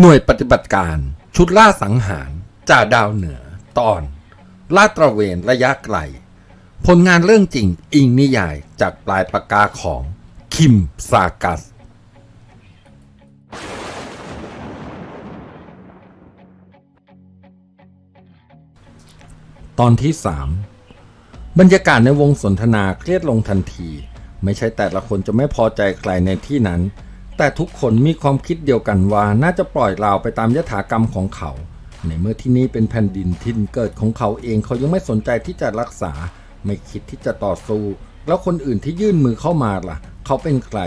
หน่วยปฏิบัติการ ชุดล่าสังหารจ่าดาวเหนือ ตอน ลาดตระเวนระยะไกล ผลงานเรื่องจริงอิงนิยายจากปลายปากกาของ คิมซากัส ตอนที่สามบรรยากาศในวงสนทนาเครียดลงทันที ไม่ใช่แต่ละคนจะไม่พอใจใครในที่นั้น แต่ทุกคนมีความคิดเดียวกันว่าน่าจะปล่อยลาไปตามยถากรรมของเขา ในเมื่อที่นี่เป็นแผ่นดินทินเกิดของเขาเองเขายังไม่สนใจที่จะรักษา ไม่คิดที่จะต่อสู้ แล้วคนอื่นที่ยื่นมือเข้ามาล่ะ เขาเป็นใคร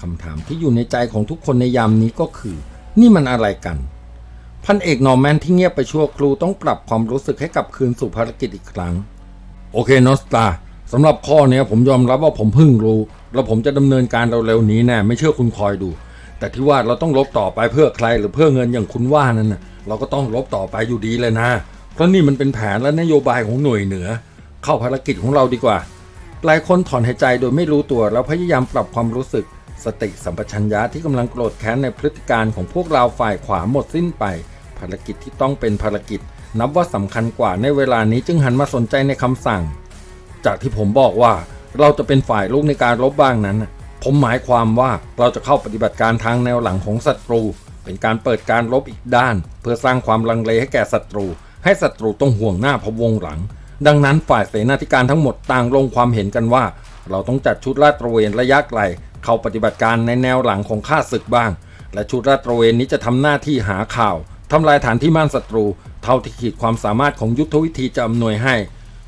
คำถามที่อยู่ในใจของทุกคนในยามนี้ก็คือ นี่มันอะไรกันพันเอกนอร์แมนที่เงียบไปชั่วครูต้องปรับความรู้สึกให้กลับคืนสู่ภารกิจอีกครั้ง โอเคนอสตาสำหรับข้อนี้ผมยอมรับว่าผมเพิ่งรู้ แล้วผมจะดำเนินการเร็วๆนี้แน่ไม่เชื่อคุณคอยดู แต่ที่ว่าเราต้องลบต่อไปเพื่อใครหรือเพื่อเงินอย่างคุณว่านั่นนะเราก็ต้องลบต่อไปอยู่ดีเลยนะ เพราะนี่มันเป็นแผนและนโยบายของหน่วยเหนือ เข้าภารกิจของเราดีกว่า หลายคนถอนหายใจโดยไม่รู้ตัวแล้วพยายามปรับความรู้สึก สติสัมปชัญญะที่กำลังโกรธแค้นในพฤติการของพวกเราฝ่ายขวาหมดสิ้นไป ภารกิจที่ต้องเป็นภารกิจ นับว่าสำคัญกว่าในเวลานี้จึงหันมาสนใจในคำสั่ง จากที่ผมบอกว่า เราจะเป็นฝ่ายลุกในการรบบ้างนั้น ผมหมายความว่าเราจะเข้าปฏิบัติการทางแนวหลังของศัตรู เป็นการเปิดการรบอีกด้าน เพื่อสร้างความลังเลให้แก่ศัตรู ให้ศัตรูต้องห่วงหน้าพวงหลัง ดังนั้นฝ่ายเสนาธิการทั้งหมดต่างลงความเห็นกันว่า เราต้องจัดชุดลาดตระเวนระยะไกลเข้าปฏิบัติการในแนวหลังของข้าศึกบ้าง และชุดลาดตระเวนนี้จะทำหน้าที่หาข่าวทำลายฐานที่มั่นศัตรู เท่าที่ขีดความสามารถของยุทธวิธีจะอำนวยให้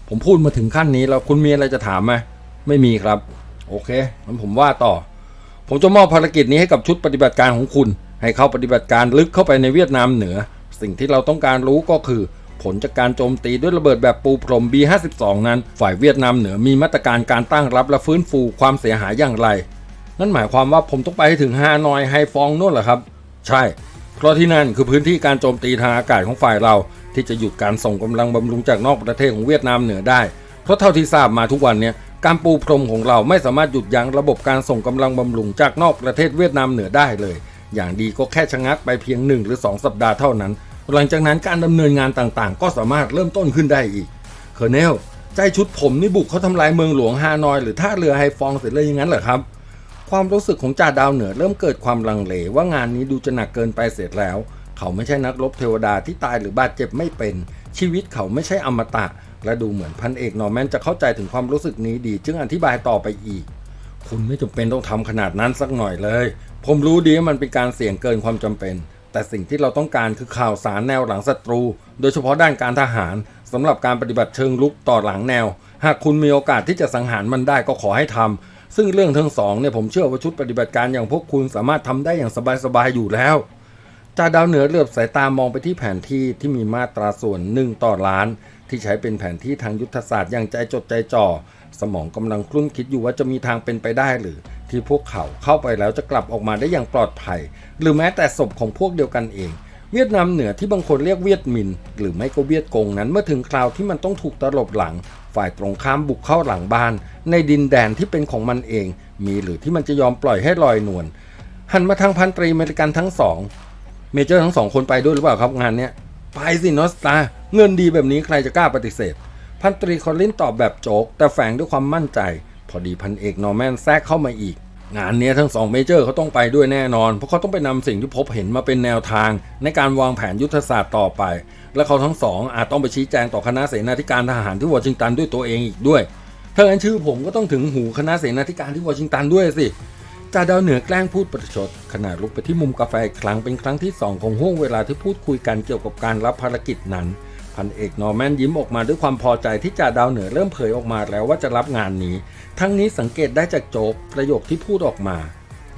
ผมพูดมาถึงขั้นนี้แล้วคุณมีอะไรจะถามไหม ไม่มีครับ โอเคงั้นผมว่าต่อ ผมจะมอบภารกิจนี้ให้กับชุดปฏิบัติการของคุณ ให้เข้าปฏิบัติการลึกเข้าไปในเวียดนามเหนือ สิ่งที่เราต้องการรู้ก็คือ ผลจากการโจมตีด้วยระเบิดแบบปูพรม B52 นั้น ฝ่ายเวียดนามเหนือมีมาตรการการตั้งรับและฟื้นฟูความเสียหายอย่างไร นั่นหมายความว่าผมต้องไปให้ถึงฮานอยไฮฟองนู่นเหรอครับ ใช่ เพราะที่นั่นคือพื้นที่การโจมตีทางอากาศของฝ่ายเรา ที่จะหยุดการส่งกำลังบำรุงจากนอกประเทศของเวียดนามเหนือได้ เพราะเท่าที่ทราบมาทุกวันเนี้ย การปูพรมของเราไม่สามารถหยุดยั้งระบบการส่งกำลังบำรุงจากนอกประเทศเวียดนามเหนือได้เลย อย่างดีก็แค่ชะงักไปเพียงหนึ่งหรือสองสัปดาห์เท่านั้น หลังจากนั้นการดำเนินงานต่างๆ ก็สามารถเริ่มต้นขึ้นได้อีกเคอร์เนลใจชุดผมนี่บุกเขาทำลายเมืองหลวงฮานอย หรือท่าเรือไฮฟองเสร็จเลยอย่างนั้นเหรอครับ ความรู้สึกของจ่าดาวเหนือเริ่มเกิดความลังเลว่างานนี้ดูจะหนักเกินไปเสร็จแล้ว เขาไม่ใช่นักรบเทวดาที่ตายหรือบาดเจ็บไม่เป็น ชีวิตเขาไม่ใช่อมตะ และดูเหมือนพันเอกนอร์แมนจะเข้าใจถึงความรู้สึกนี้ดี จึงอธิบายต่อไปอีก คุณไม่จำเป็นต้องทำขนาดนั้นสักหน่อยเลย ผมรู้ดีว่ามันเป็นการเสี่ยงเกินความจำเป็น แต่สิ่งที่เราต้องการคือข่าวสารแนวหลังศัตรู โดยเฉพาะด้านการทหารสำหรับการปฏิบัติเชิงลุกต่อหลังแนว หากคุณมีโอกาสที่จะสังหารมันได้ก็ขอให้ทำซึ่งเรื่องทั้งสองเนี่ยผมเชื่อว่าชุดปฏิบัติการอย่างพวกคุณสามารถทำได้อย่างสบายๆอยู่แล้วจ่าดาวเหนือเหลือบสายตามองไปที่แผนที่ที่มีมาตราส่วนหนึ่งต่อล้าน ที่ใช้เป็นแผนที่ทางยุทธศาสตร์อย่างใจจดใจจ่อ สมองกำลังคลุ้นคิดอยู่ว่าจะมีทางเป็นไปได้หรือ ที่พวกเขาเข้าไปแล้วจะกลับออกมาได้อย่างปลอดภัย หรือแม้แต่ศพของพวกเดียวกันเอง เวียดนามเหนือที่บางคนเรียกเวียดมิน หรือไม่ก็เวียดกงนั้นเมื่อถึงคราวที่มันต้องถูกตลบหลัง ฝ่ายตรงข้ามบุกเข้าหลังบ้าน ในดินแดนที่เป็นของมันเอง มีหรือที่มันจะยอมปล่อยให้ลอยนวลหันมาทางพันตรีเมริกันทั้งสองเมเจอร์ทั้งสองคนไปด้วยหรือเปล่าครับงานเนี้ย ไปสินอสตา เงินดีแบบนี้ใครจะกล้าปฏิเสธ พันตรีคอลลินตอบแบบโจก แต่แฝงด้วยความมั่นใจ พอดีพันเอกนอร์แมนแทรกเข้ามาอีก งานนี้ทั้งสองเมเจอร์เขาต้องไปด้วยแน่นอน เพราะเขาต้องไปนำสิ่งที่พบเห็นมาเป็นแนวทาง ในการวางแผนยุทธศาสตร์ต่อไป และเขาทั้งสองอาจต้องไปชี้แจงต่อคณะเสนาธิการทหารที่วอชิงตันด้วยตัวเองอีกด้วยถ้างั้นชื่อผมก็ต้องถึงหูคณะเสนาธิการที่วอชิงตันด้วยสิ จ่าดาวเหนือแกล้งพูดประชดขณะลุกไปที่มุมกาแฟครั้งเป็นครั้งที่สองของห่วงเวลาที่พูดคุยกันเกี่ยวกับการรับภารกิจนั้นพันเอกนอร์แมนยิ้มออกมาด้วยความพอใจที่จ่าดาวเหนือเริ่มเผยออกมาแล้วว่าจะรับงานนี้ ทั้งนี้สังเกตได้จากโจกประโยคที่พูดออกมา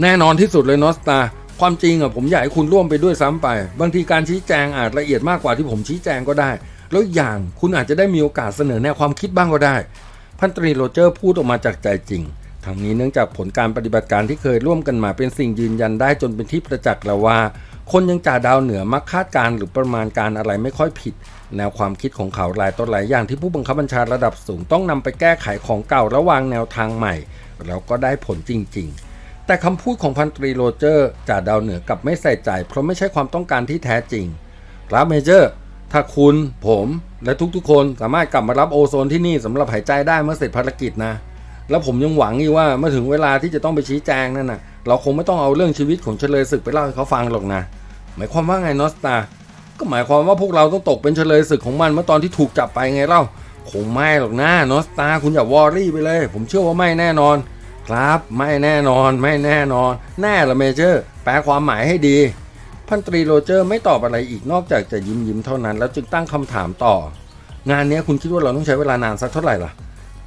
แน่นอนที่สุดเลยนอสตา ความจริงอะผมอยากให้คุณร่วมไปด้วยซ้ำไป บางทีการชี้แจงอาจละเอียดมากกว่าที่ผมชี้แจงก็ได้ แล้วอย่างคุณอาจจะได้มีโอกาสเสนอแนวความคิดบ้างก็ได้ พันตรีโรเจอร์พูดออกมาจากใจจริง ทั้งนี้เนื่องจากผลการปฏิบัติการที่เคยร่วมกันมาเป็นสิ่งยืนยันได้จนเป็นที่ประจักษ์แล้วว่า คนยังจ่าดาวเหนือมักคาดการณ์หรือประมาณการอะไรไม่ค่อยผิด แนวความคิดของเขาหลายต่อหลายอย่างที่ผู้บังคับบัญชาระดับสูงต้องนำไปแก้ไขของเก่าและวางแนวทางใหม่ แล้วก็ได้ผลจริง ๆแต่คำพูดของพันตรีโรเจอร์จ่าดาวเหนือกลับไม่ใส่ใจ เพราะไม่ใช่ความต้องการที่แท้จริงครับเมเจอร์ ถ้าคุณ ผม และทุกๆคนสามารถกลับมารับโอโซนที่นี่สำหรับหายใจได้เมื่อเสร็จภารกิจนะ แล้วผมยังหวังอีกว่าเมื่อถึงเวลาที่จะต้องไปชี้แจงนั่นน่ะ เราคงไม่ต้องเอาเรื่องชีวิตของเฉลยศึกไปเล่าให้เขาฟังหรอกนะหมายความว่าไงนอสตาก็หมายความว่าพวกเราต้องตกเป็นเฉลยศึกของมันเมื่อตอนที่ถูกจับไปไงเล่าคงไม่หรอกนะนอสตาคุณอย่าวอรี่ไปเลย ผมเชื่อว่าไม่แน่นอน ครับไม่แน่นอน ไม่แน่นอน แน่ละเมเจอร์ แปลความหมายให้ดี พันตรีโรเจอร์ไม่ตอบอะไรอีกนอกจากจะยิ้มยิ้มๆเท่านั้น แล้วจึงตั้งคำถามต่อ งานนี้คุณคิดว่าเราต้องใช้เวลานานสักเท่าไหร่ล่ะ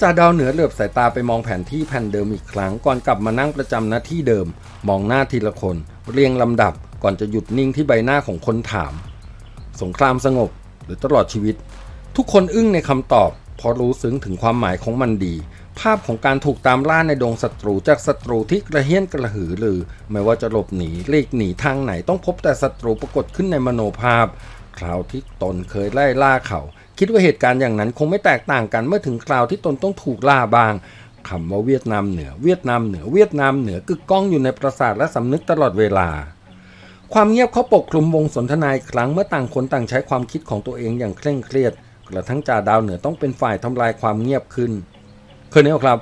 จ่าดาวเหนือเหลือบสายตาไปมองแผนที่แผ่นเดิมอีกครั้งก่อนกลับมานั่งประจำหน้าที่เดิม มองหน้าทีละคน เรียงลำดับก่อนจะหยุดนิ่งที่ใบหน้าของคนถาม สงครามสงบ หรือตลอดชีวิต ทุกคนอึ้งในคำตอบเพราะรู้ซึ้งถึงความหมายของมันดี ภาพของการถูกตามล่าในดงศัตรูจากศัตรูที่กระเฮี้ยนกระหือรือ ไม่ว่าจะหลบหนีหลีกหนีทางไหนต้องพบแต่ศัตรูปรากฏขึ้นในมโนภาพ คราวที่ตนเคยไล่ล่าเขา คิดว่าเหตุการณ์อย่างนั้นคงไม่แตกต่างกันเมื่อถึงคราวที่ตนต้องถูกล่าบางคำว่าเวียดนามเหนือ เวียดนามเหนือ เวียดนามเหนือกึกก้องอยู่ในประสาทและสำนึกตลอดเวลา ความเงียบเขาปกคลุมวงสนทนาอีกครั้งเมื่อต่างคนต่างใช้ความคิดของตัวเองอย่างเคร่งเครียด กระทั่งจ่าดาวเหนือต้องเป็นฝ่ายทำลายความเงียบขึ้น เคยเนลครับ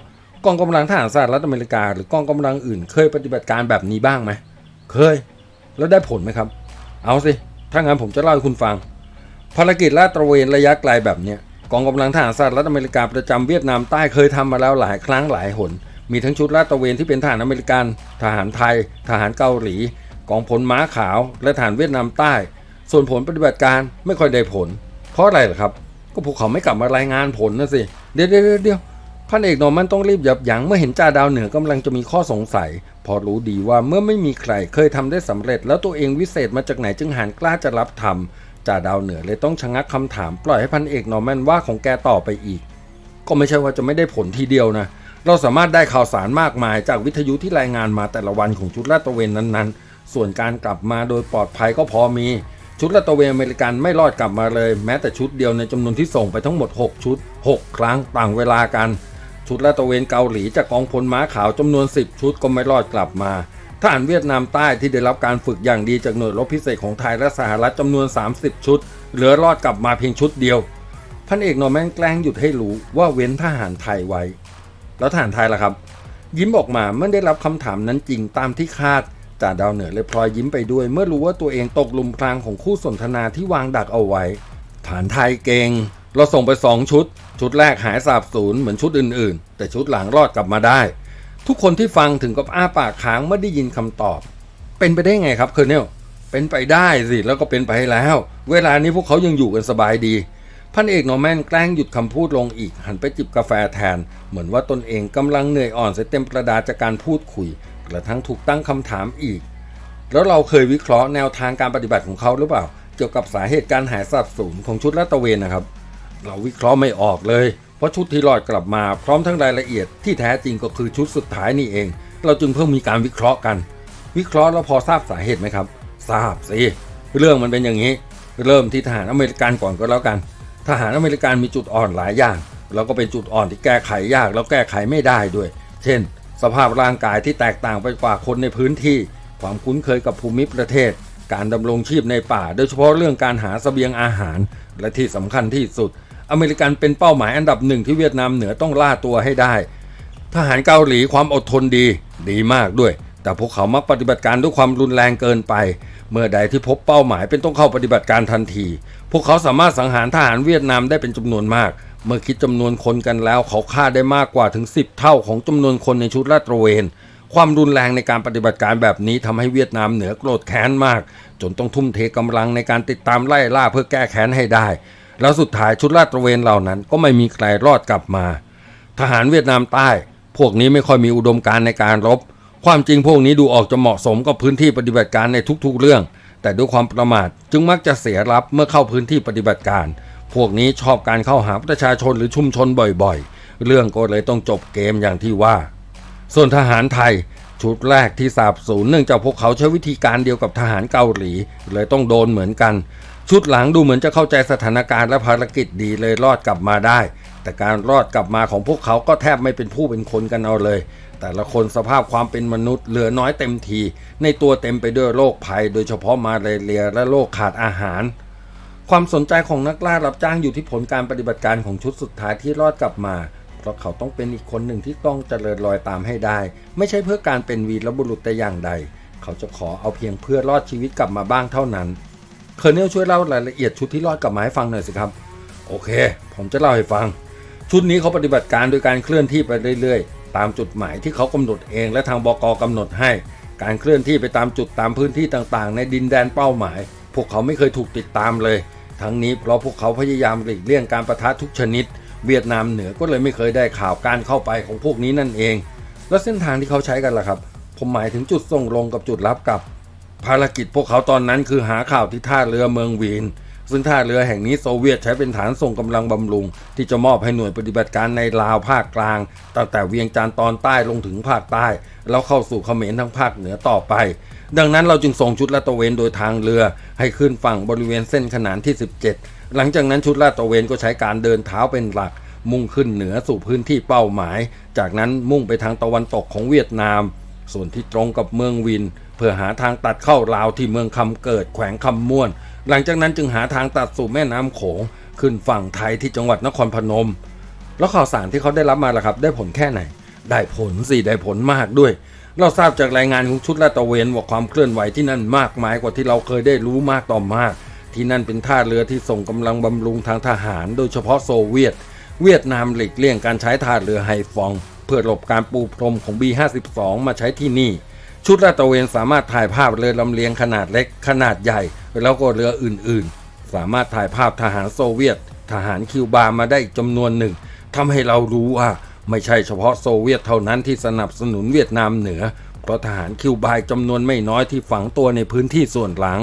กองกำลังทหารสหรัฐอเมริกา หรือกองกำลังอื่น เคยปฏิบัติการแบบนี้บ้างไหม เคย แล้วได้ผลไหมครับ เอาสิ ถ้างั้นผมจะเล่าให้คุณฟัง ภารกิจลาดตระเวนระยะไกลแบบเนี้ยกองกำลังทหารสหรัฐอเมริกาประจำเวียดนามใต้เคยทำมาแล้วหลายครั้งหลายหน มีทั้งชุดลาดตระเวนที่เป็นทหารอเมริกัน ทหารไทย ทหารเกาหลี กองพลม้าขาว และทหารเวียดนามใต้ ส่วนผลปฏิบัติการไม่ค่อยได้ผล เพราะอะไรล่ะครับ ก็พวกเขาไม่กลับมารายงานผลนะสิ เดี๋ยวเดี๋ยวเดี๋ยวพันเอกนอมันต้องรีบยับยั้งเมื่อเห็นจ่าดาวเหนือกำลังจะมีข้อสงสัย พอรู้ดีว่าเมื่อไม่มีใครเคยทำได้สำเร็จ แล้วตัวเองวิเศษมาจากไหนจึงหันกล้าจะรับทำ จ่าดาวเหนือเลยต้องชะงักคำถามปล่อยให้พันเอกนอร์แมนว่าของแกต่อไปอีก ก็ไม่ใช่ว่าจะไม่ได้ผลทีเดียวนะ เราสามารถได้ข่าวสารมากมายจากวิทยุที่รายงานมาแต่ละวันของชุดลาดตระเวนนั้นๆ ส่วนการกลับมาโดยปลอดภัยก็พอมี ชุดลาดตระเวนอเมริกันไม่รอดกลับมาเลย แม้แต่ชุดเดียวในจำนวนที่ส่งไปทั้งหมด 6 ชุด 6 ครั้งต่างเวลากัน ชุดลาดตระเวนเกาหลีจากกองพลม้าขาวจำนวน 10 ชุดก็ไม่รอดกลับมา ทหารเวียดนามใต้ที่ได้รับการฝึกอย่างดีจากหน่วยรบพิเศษของไทยและสหรัฐจำนวน 30 ชุด เหลือรอดกลับมาเพียงชุดเดียว พันเอกนอร์แมนแกล้งหยุดให้รู้ว่าเว้นทหารไทยไว้ แล้วทหารไทยล่ะครับ ยิ้มออกมาเมื่อได้รับคำถามนั้นจริงตามที่คาดจ่าดาวเหนือเลยพลอยยิ้มไปด้วย เมื่อรู้ว่าตัวเองตกลุมพรางของคู่สนทนาที่วางดักเอาไว้ ฐานไทยเก่ง เราส่งไปสองชุด ชุดแรกหายสาบสูญเหมือนชุดอื่นๆ แต่ชุดหลังรอดกลับมาได้ ทุกคนที่ฟังถึงกับอ้าปากค้างเมื่อได้ยินคำตอบ เป็นไปได้ไงครับเคอร์เนลเป็นไปได้สิแล้วก็เป็นไปแล้ว เวลานี้พวกเขายังอยู่กันสบายดี พันเอกนอร์แมนแกล้งหยุดคำพูดลงอีก หันไปจิบกาแฟแทน เหมือนว่าตนเองกำลังเหนื่อยอ่อนเสียเต็มประดาจากการพูดคุย กระทั่งถูกตั้งคำถามอีก แล้วเราเคยวิเคราะห์แนวทางการปฏิบัติของเขาหรือเปล่า เกี่ยวกับสาเหตุการหายสับสูญของชุดลาดตระเวนนะครับ เราวิเคราะห์ไม่ออกเลย เพราะชุดที่รอดกลับมาพร้อมทั้งรายละเอียดที่แท้จริงก็คือชุดสุดท้ายนี่เอง เราจึงเพิ่งมีการวิเคราะห์กัน วิเคราะห์แล้วพอทราบสาเหตุไหมครับ ทราบสิเรื่องมันเป็นอย่างนี้ เริ่มที่ทหารอเมริกันก่อนก็แล้วกัน ทหารอเมริกันมีจุดอ่อนหลายอย่างแล้วก็เป็นจุดอ่อนที่แก้ไขยากแล้วแก้ไขไม่ได้ด้วย เช่น สภาพร่างกายที่แตกต่างไปกว่าคนในพื้นที่ ความคุ้นเคยกับภูมิประเทศ การดำรงชีพในป่า โดยเฉพาะเรื่องการหาเสบียงอาหาร และที่สำคัญที่สุด อเมริกันเป็นเป้าหมายอันดับหนึ่งที่เวียดนามเหนือต้องล่าตัวให้ได้ ทหารเกาหลีความอดทนดี ดีมากด้วย แต่พวกเขามักปฏิบัติการด้วยความรุนแรงเกินไป เมื่อใดที่พบเป้าหมายเป็นต้องเข้าปฏิบัติการทันที พวกเขาสามารถสังหารทหารเวียดนามได้เป็นจำนวนมาก เมื่อคิดจำนวนคนกันแล้ว เขาฆ่าได้มากกว่าถึง 10 เท่าของจำนวนคนในชุดลาดตระเวนความรุนแรงในการปฏิบัติการแบบนี้ทำให้เวียดนามเหนือโกรธแค้นมาก จนต้องทุ่มเทกำลังในการติดตามไล่ล่าเพื่อแก้แค้นให้ได้ แล้วสุดท้ายชุดลาดตระเวนเหล่านั้นก็ไม่มีใครรอดกลับมา ทหารเวียดนามใต้ พวกนี้ไม่ค่อยมีอุดมการณ์ในการรบ ความจริงพวกนี้ดูออกจะเหมาะสมกับพื้นที่ปฏิบัติการในทุกๆเรื่อง แต่ด้วยความประมาทจึงมักจะเสียรับเมื่อเข้าพื้นที่ปฏิบัติการ พวกนี้ชอบการเข้าหาประชาชนหรือชุมชนบ่อยๆ เรื่องก็เลยต้องจบเกมอย่างที่ว่า ส่วนทหารไทยชุดแรกที่สาบสูญเนื่องจากพวกเขาใช้วิธีการเดียวกับทหารเกาหลี เลยต้องโดนเหมือนกัน ชุดหลังดูเหมือนจะเข้าใจสถานการณ์และภารกิจดีเลยรอดกลับมาได้ แต่การรอดกลับมาของพวกเขาก็แทบไม่เป็นผู้เป็นคนกันเอาเลย แต่ละคนสภาพความเป็นมนุษย์เหลือน้อยเต็มที ในตัวเต็มไปด้วยโรคภัย โดยเฉพาะมาเรียและโรคขาดอาหาร ความสนใจของนักล่ารับจ้างอยู่ที่ผลการปฏิบัติการของชุดสุดท้ายที่รอดกลับมาเพราะเขาต้องเป็นอีกคนหนึ่งที่ต้องเจริญรอยตามให้ได้ ไม่ใช่เพื่อการเป็นวีรบุรุษแต่อย่างใด เขาจะขอเอาเพียงเพื่อรอดชีวิตกลับมาบ้างเท่านั้น เคอร์เนลช่วยเล่ารายละเอียดชุดที่รอดกลับมาให้ฟังหน่อยสิครับ โอเค ผมจะเล่าให้ฟัง ชุดนี้เขาปฏิบัติการโดยการเคลื่อนที่ไปเรื่อยๆ ตามจุดหมายที่เขากำหนดเองและทางบกกำหนดให้ การเคลื่อนที่ไปตามจุดตามพื้นที่ต่างๆ ในดินแดนเป้าหมาย พวกเขาไม่เคยถูกติดตามเลย ทั้งนี้เพราะพวกเขาพยายามหลีกเลี่ยงการประทะทุกชนิด เวียดนามเหนือก็เลยไม่เคยได้ข่าวการเข้าไปของพวกนี้นั่นเอง แล้วเส้นทางที่เขาใช้กันล่ะครับ ผมหมายถึงจุดส่งลงกับจุดรับกลับ ภารกิจพวกเขาตอนนั้นคือหาข่าวที่ท่าเรือเมืองวีน ซึ่งท่าเรือแห่งนี้โซเวียตใช้เป็นฐานส่งกำลังบำรุง ที่จะมอบให้หน่วยปฏิบัติการในลาวภาคกลาง ตั้งแต่เวียงจันทร์ตอนใต้ลงถึงภาคใต้ แล้วเข้าสู่เขมรทางภาคเหนือต่อไป ดังนั้นเราจึงส่งชุดลาดตระเวนโดยทางเรือ ให้ขึ้นฝั่งบริเวณเส้นขนานที่ 17 หลังจากนั้นชุดลาดตระเวนก็ใช้การเดินเท้าเป็นหลัก มุ่งขึ้นเหนือสู่พื้นที่เป้าหมาย จากนั้นมุ่งไปทางตะวันตกของเวียดนาม ส่วนที่ตรงกับเมืองวิน เพื่อหาทางตัดเข้าลาวที่เมืองคำเกิดแขวงคำม่วน หลังจากนั้นจึงหาทางตัดสู่แม่น้ำโขงขึ้นฝั่งไทยที่จังหวัดนครพนม แล้วข่าวสารที่เขาได้รับมาล่ะครับ ได้ผลแค่ไหน ได้ผลสิได้ผลมากด้วย เราทราบจากรายงานของชุดลาดตระเวนว่าความเคลื่อนไหวที่นั่นมากมายกว่าที่เราเคยได้รู้มากต่อมาก ที่นั่นเป็นท่าเรือที่ส่งกำลังบำรุงทางทหาร โดยเฉพาะโซเวียต เวียดนามหลีกเลี่ยงการใช้ท่าเรือไฮฟอง เพื่อหลบการปูพรมของ B52 มาใช้ที่นี่ ชุดลาดตระเวนสามารถถ่ายภาพเรือลำเลียงขนาดเล็ก ขนาดใหญ่ แล้วก็เรืออื่นๆ สามารถถ่ายภาพทหารโซเวียต ทหารคิวบามาได้จำนวนหนึ่งทำให้เรารู้ว่าไม่ใช่เฉพาะโซเวียตเท่านั้นที่สนับสนุนเวียดนามเหนือ เพราะทหารคิวบาจำนวนไม่น้อยที่ฝังตัวในพื้นที่ส่วนหลัง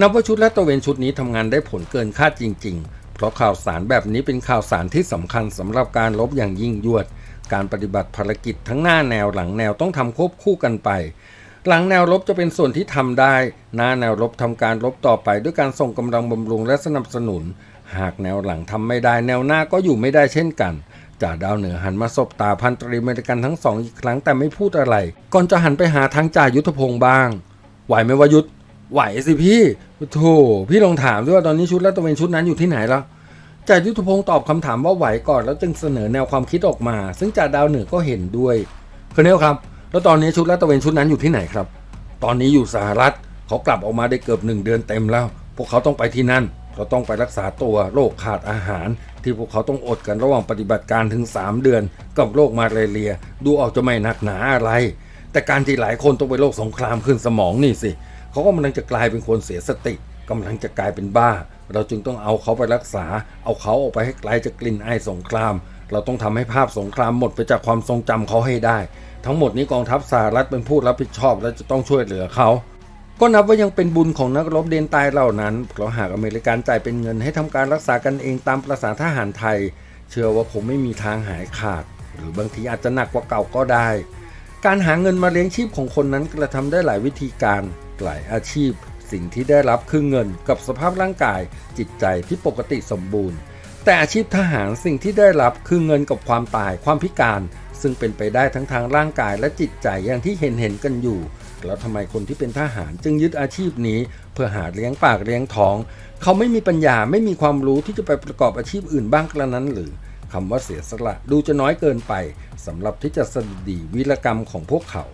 นับว่าชุดลาดตระเวนชุดนี้ทำงานได้ผลเกินคาดจริง ๆ เพราะข่าวสารแบบนี้เป็นข่าวสารที่สำคัญสำหรับการลบอย่างยิ่งยวด การปฏิบัติภารกิจทั้งหน้าแนวหลังแนวต้องทำควบคู่กันไป หลังแนวรบจะเป็นส่วนที่ทำได้ หน้าแนวรบทำการรบต่อไปด้วยการส่งกำลังบำรุงและสนับสนุน หากแนวหลังทำไม่ได้แนวหน้าก็อยู่ไม่ได้เช่นกันจ่าดาวเหนือหันมาสบตาพันตรีเมริกันทั้งสองอีกครั้งแต่ไม่พูดอะไร ก่อนจะหันไปหาทางจ่ายุทธพงศ์บ้าง ไหวไหมวะยุทธไหวสิพี่โธ่พี่ลองถามด้วยว่าตอนนี้ชุดลาดตระเวนชุดนั้นอยู่ที่ไหนแล้ว จ่ายุทธพงศ์ตอบคำถามว่าไหวก่อนแล้วจึงเสนอแนวความคิดออกมา ซึ่งจ่าดาวเหนือก็เห็นด้วยคเนลครับ แล้วตอนนี้ชุดลาดตระเวนชุดนั้นอยู่ที่ไหนครับ ตอนนี้อยู่สหรัฐเขากลับออกมาได้เกือบหนึ่งเดือนเต็มแล้ว พวกเขาต้องไปที่นั่นเขาต้องไปรักษาตัวโรคขาดอาหาร ที่พวกเขาต้องอดกันระหว่างปฏิบัติการถึง 3 เดือน กับโรคมาเรีย ดูออกจะไม่หนักหนาอะไร แต่การที่หลายคนต้องไปโรคสงครามขึ้นสมองนี่สิเขาก็กำลังจะกลายเป็นคนเสียสติ กำลังจะกลายเป็นบ้า เราจึงต้องเอาเขาไปรักษา เอาเขาออกไปให้ไกลจากกลิ่นไอสงคราม เราต้องทำให้ภาพสงครามหมดไปจากความทรงจำเขาให้ได้ ทั้งหมดนี้กองทัพสหรัฐเป็นผู้รับผิดชอบและจะต้องช่วยเหลือเขาก็นับว่ายังเป็นบุญของนักรบเดนตายเหล่านั้น เพราะหากอเมริกันจ่ายเป็นเงินให้ทำการรักษากันเองตามประษาทหารไทย เชื่อว่าคงไม่มีทางหายขาด หรือบางทีอาจจะหนักกว่าเก่าก็ได้ การหาเงินมาเลี้ยงชีพของคนนั้นกระทำได้หลายวิธีการ หลายอาชีพ สิ่งที่ได้รับคือเงินกับสภาพร่างกายจิตใจที่ปกติสมบูรณ์ แต่อาชีพทหารสิ่งที่ได้รับคือเงินกับความตายความพิการ ซึ่งเป็นไปได้ทั้งทางร่างกายและจิตใจอย่างที่เห็นเห็นกันอยู่ แล้วทำไมคนที่เป็นทหารจึงยึดอาชีพนี้ เพื่อหาเลี้ยงปากเลี้ยงท้อง เขาไม่มีปัญญาไม่มีความรู้ที่จะไปประกอบอาชีพอื่นบ้างกระนั้นหรือคำว่าเสียสละดูจะน้อยเกินไปสำหรับที่จะสดีวีรกรรมของพวกเขา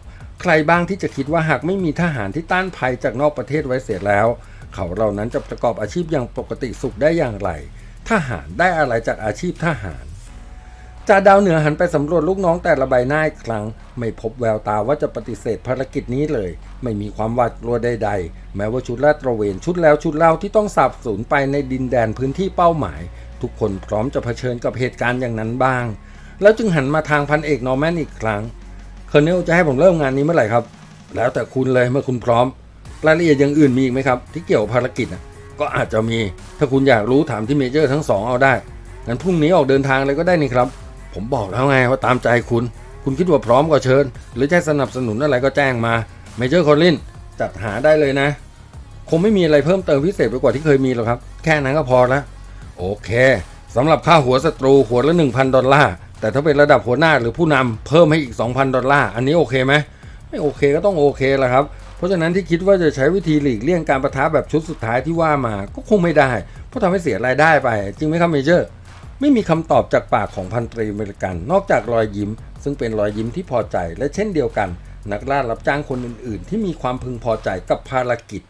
ใครบ้างที่จะคิดว่าหากไม่มีทหารที่ต้านภัยจากนอกประเทศไว้เสียแล้ว เขาเหล่านั้นจะประกอบอาชีพอย่างปกติสุขได้อย่างไร ทหารได้อะไรจากอาชีพทหารจ่าดาวเหนือหันไปสำรวจลูกน้องแต่ละใบหน้าอีกครั้ง ไม่พบแววตาว่าจะปฏิเสธภารกิจนี้เลย ไม่มีความหวาดกลัวใด ๆ แม้ว่าชุดลาดตระเวนชุดแล้วชุดเล่าที่ต้องสับสูญไปในดินแดนพื้นที่เป้าหมาย ทุกคนพร้อมจะเผชิญกับเหตุการณ์อย่างนั้นบ้าง แล้วจึงหันมาทางพันเอกนอร์แมนอีกครั้ง คอร์เนลจะให้ผมเริ่มงานนี้เมื่อไหร่ครับ แล้วแต่คุณเลยเมื่อคุณพร้อม รายละเอียดอย่างอื่นมีอีกไหมครับ ที่เกี่ยวภารกิจก็อาจจะมี ถ้าคุณอยากรู้ถามที่เมเจอร์ทั้งสองเอาได้ งั้นพรุ่งนี้ออกเดินทางเลยก็ได้นี่ครับ ผมบอกแล้วไงว่าตามใจคุณ คุณคิดว่าพร้อมก็เชิญ หรือจะสนับสนุนอะไรก็แจ้งมา เมเจอร์คอลลินจัดหาได้เลยนะ คงไม่มีอะไรเพิ่มเติมพิเศษไปกว่าที่เคยมีหรอกครับ แค่นั้นก็พอละ โอเคสำหรับค่าหัวศัตรูหัวละ1,000ดอลลาร์ แต่ถ้าเป็นระดับหัวหน้าหรือผู้นำเพิ่มให้อีก 2,000 ดอลลาร์ อันนี้โอเคไหมไม่โอเคก็ต้องโอเคแหละครับ เพราะฉะนั้นที่คิดว่าจะใช้วิธีหลีกเลี่ยงการประทะแบบชุดสุดท้ายที่ว่ามาก็คงไม่ได้ เพราะทำให้เสียรายได้ไป จริงไหมครับเมเจอร์ ไม่มีคำตอบจากปากของพันตรีอเมริกัน นอกจากรอยยิ้ม ซึ่งเป็นรอยยิ้มที่พอใจและเช่นเดียวกัน นักล่ารับจ้างคนอื่น ๆ ที่มีความพึงพอใจกับภารกิจ